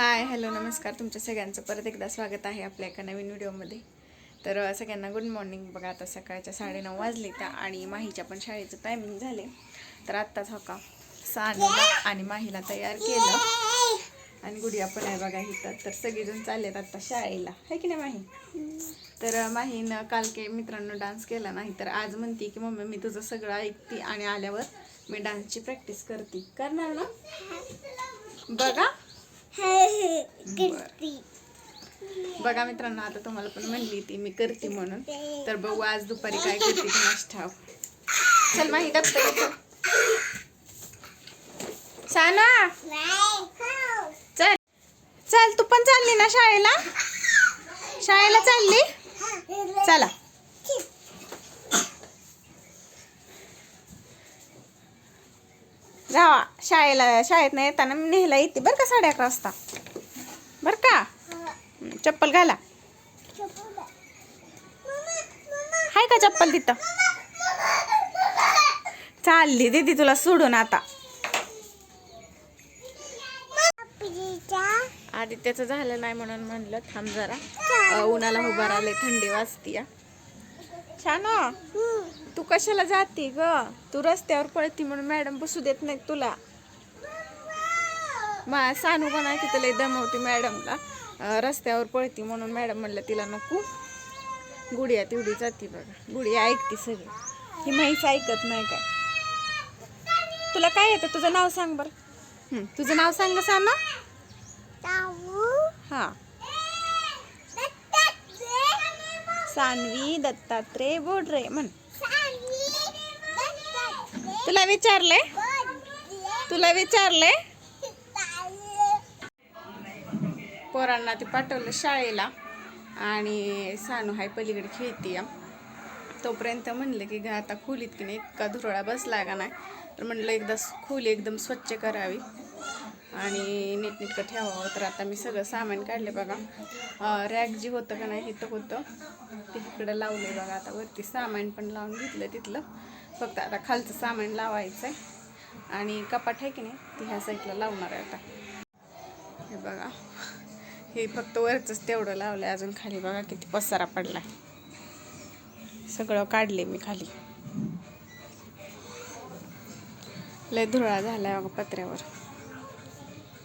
Hi hello नमस्कार. तुमच्या सगळ्यांचं परत एकदा स्वागत आहे आपल्या एका नवीन व्हिडिओमध्ये. तर सगळ्यांना गुड मॉर्निंग बघा आता सकाळच्या साडेनऊ वाजले त्या आणि माहीच्या पण शाळेचं टायमिंग झाले. तर आत्ताच हो का आणि माहीला तयार केलं. आणि गुडिया पण आहे बघा इथं. तर सगळेजण चाललेत आत्ता शाळेला. आहे की नाही माही? तर माहीनं काल काही मित्रांनो डान्स केला नाही तर आज म्हणते की मम्मी मी तुझं सगळं ऐकते आणि आल्यावर मी डान्सची प्रॅक्टिस करते. करणार ना? बघा. करती. बघा मित्रांनो आता तुम्हाला पण म्हणली ती मी करते म्हणून. तर बघू आज दुपारी काय करते ठाव चल माही दप्तर घेतो. साना! चल. चल तू पण चालली ना शाळेला? शाळेला चालली? चला. जावा. शाळेला शाळेत नाही येताना मी नेहला येते बरं का साडे अकरा वाजता? बरं का? चप्पल घाला. हाय का चप्पल तिथं? चालली दीदी तुला सोडून आता. आदित्याचं झालं नाही म्हणून म्हणलं थांब जरा. उन्हाला उभा राहिले थंडी वाजती छान हो. तू कशाला जाते ग? तू रस्त्यावर पळती म्हणून मॅडम बसू देत नाही तुला. मा सानू पण आहे तिथं लई दमवते मॅडमला. रस्त्यावर पळती म्हणून मॅडम म्हणलं तिला नको. गुडिया तेवढी जाते बघा. गुडिया ऐकते सगळं. ही म्हैस ऐकत नाही काय. तुला काय येतं? तुझं नाव सांग बरं. तुझं नाव सांग सानू. हा. सानवी दत्तात्रय बोडरे म्हण. तुला विचारलंय? तुला विचारलंय? पोरांना ते पाठवलं शाळेला. आणि सानू हाय पलीकडे खेळते या तोपर्यंत म्हणलं की गा आता खोलीत की नाही इतका धुरळा बसला का नाही? तर म्हणलं एकदा खोली एकदम स्वच्छ करावी. आणि नीटनीटकं ठेवावं. तर आता मी सगळं सामान काढले बघा. रॅक जी होतं का नाही इथं होतं. तिकडं लावलं आहे बघा. आता वरती सामान पण लावून घेतलं तिथलं. फक्त आता खालचं सामान लावायचं आहे आणि कपाट आहे की नाही ती ह्या साईडला लावणार आहे आता. हे बघा. हे फक्त वरचंच तेवढं लावलं आहे अजून खाली बघा किती पसारा पडलाय. सगळं काढले मी खाली. लय धुळा झाला आहे पत्र्यावर.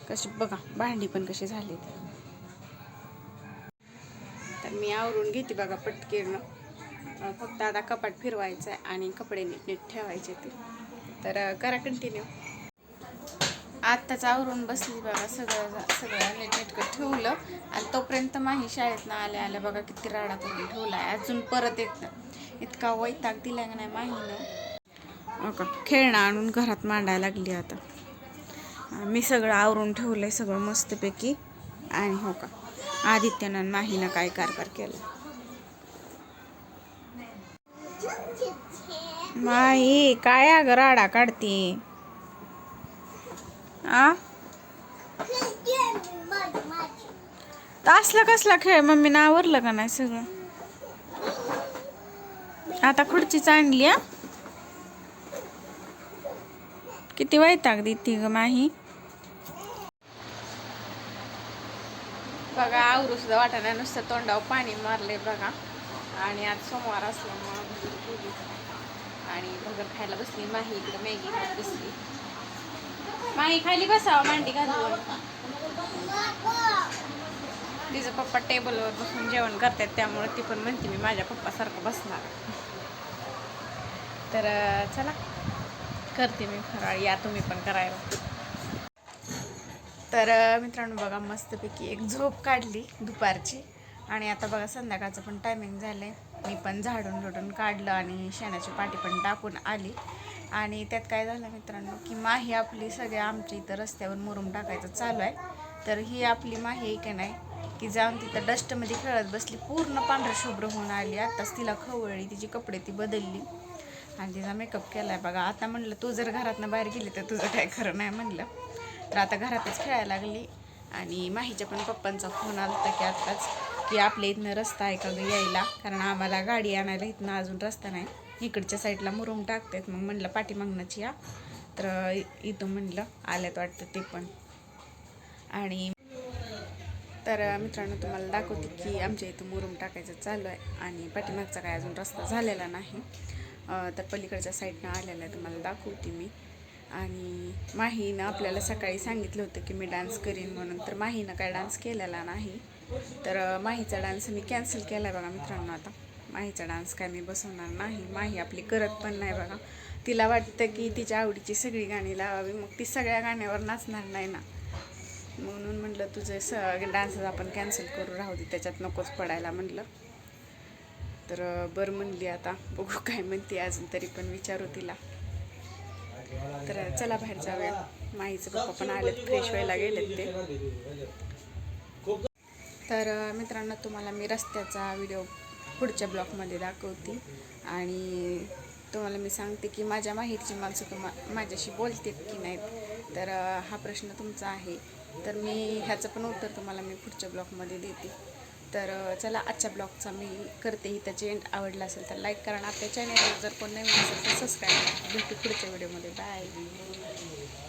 कशी बघा भांडी पण कशी झाली तर मी आवरून घेते बघा पटकेनं. फक्त आता कपाट फिरवायचं आहे आणि कपडे नीट नीट ठेवायचे ते तर करा कंटिन्यू आत्ताच आवरून बसली बघा सगळं सगळं नीटनेटकं ठेवलं. आणि तोपर्यंत माही शाळेतनं आल्या आल्या बघा किती राडा करून ठेवला आहे अजून परत एक इतका वैताग दिला का नाही माहीनं? खेळणं आणून घरात मांडायला लागली आता. मी सगळं आवरून ठेवलं आहे सगळं मस्तपैकी. आणि हो का? आदित्यनं माहीनं काय कारभार केला माही काय अगं राडा काढते? आ? असला कसला खेळ? मम्मीनं आवरलं का नाही सगळं? आता खुर्चीच आणली आ किती वैताग देते ग माही. बघा आवरू सुद्धा वाटाणा नुसतं तोंडावर पाणी मारले बघा. आणि आज सोमवार असल्यामुळं भगर आणि भगर खायला बसली माही इकडं मॅगी खात बसली. माही खाली बसावं मांडी घालून? तिचं पप्पा टेबलवर बसून जेवण करतात त्यामुळे ती पण म्हणते मी माझ्या पप्पासारखं बसणार. तर चला. करते मी फराळ. या तुम्ही पण करायला तर मित्रांनो बघा मस्तपैकी एक झोप काढली दुपारची. आणि आता बघा संध्याकाळचं पण टायमिंग झालं आहे मी पण झाडून झुडून काढलं आणि शेणाची पाटी पण टाकून आली. आणि त्यात काय झालं मित्रांनो की माही आपली सगळ्या आमच्या इथं रस्त्यावर मुरुम टाकायचं चालू आहे. तर ही आपली माही आहे की नाही की जाऊन तिथं डस्टमध्ये खेळत बसली. पूर्ण पांढरं शुभ्र होऊन आली. आत्ताच तिला खवळली तिची कपडे ती बदलली. आणि तिचा मेकअप केला आहे बघा. आता म्हणलं तू जर घरातनं बाहेर गेली तर तुझं काय खरं नाही म्हणलं. तर आता घरातच खेळायला लागली. आणि माहीच्या पण पप्पांचा फोन आला होता की आत्ताच की आपल्या इथनं रस्ता आहे का गं यायला? कारण आम्हाला गाडी आणायला इथनं अजून रस्ता नाही. इकडच्या साईडला मुरुम टाकतात. मग म्हणलं पाठीमागण्याची या. तर इथं म्हणलं आल्यात वाटतं ते पण. आणि तर मित्रांनो तुम्हाला दाखवते की आमच्या इथं मुरुम टाकायचं चालू आहे. आणि पाठीमागचा काय अजून रस्ता झालेला नाही. तर पलीकडच्या साईडनं आलेला आहे. तुम्हाला दाखवते मी. आणि माहीनं आपल्याला सकाळी सांगितलं होतं की मी डान्स करीन म्हणून. तर माहीनं काय डान्स केलेला नाही. तर माहीचा डान्स मी कॅन्सल केला आहे बघा मित्रांनो आता. माहीचा डान्स काय मी बसवणार नाही. माही आपली करत पण नाही बघा. तिला वाटतं की तिच्या आवडीची सगळी गाणी लावावी. मग ती सगळ्या गाण्यावर नाचणार नाही ना. म्हणून म्हटलं तुझे स डान्सेस आपण कॅन्सल करू. राहू दे त्याच्यात नकोच पडायला म्हटलं. तर बरं म्हणली आता. बघू काय म्हणते अजून तरी पण विचारू तिला. तर चला बाहेर जाऊया. माईचं पप्पा पण आलेत फ्रेश व्हायला गेलेत ते. तर मित्रांनो तुम्हाला मी रस्त्याचा व्हिडिओ पुढच्या ब्लॉगमध्ये दाखवते. आणि तुम्हाला मी सांगते की माझ्या माहेरची माणसं तुम्हा माझ्याशी बोलतात की नाहीत. तर हा प्रश्न तुमचा आहे. तर मी ह्याचं पण उत्तर तुम्हाला मी पुढच्या ब्लॉगमध्ये देते. तर चला आजच्या ब्लॉगचा मी करते. ही त्याचे एंड आवडला असेल तर लाईक करा आणि आपल्या चॅनलवर जर कोण नवीन असेल तर सबस्क्राईब करा. भेटू पुढच्या व्हिडिओमध्ये बाय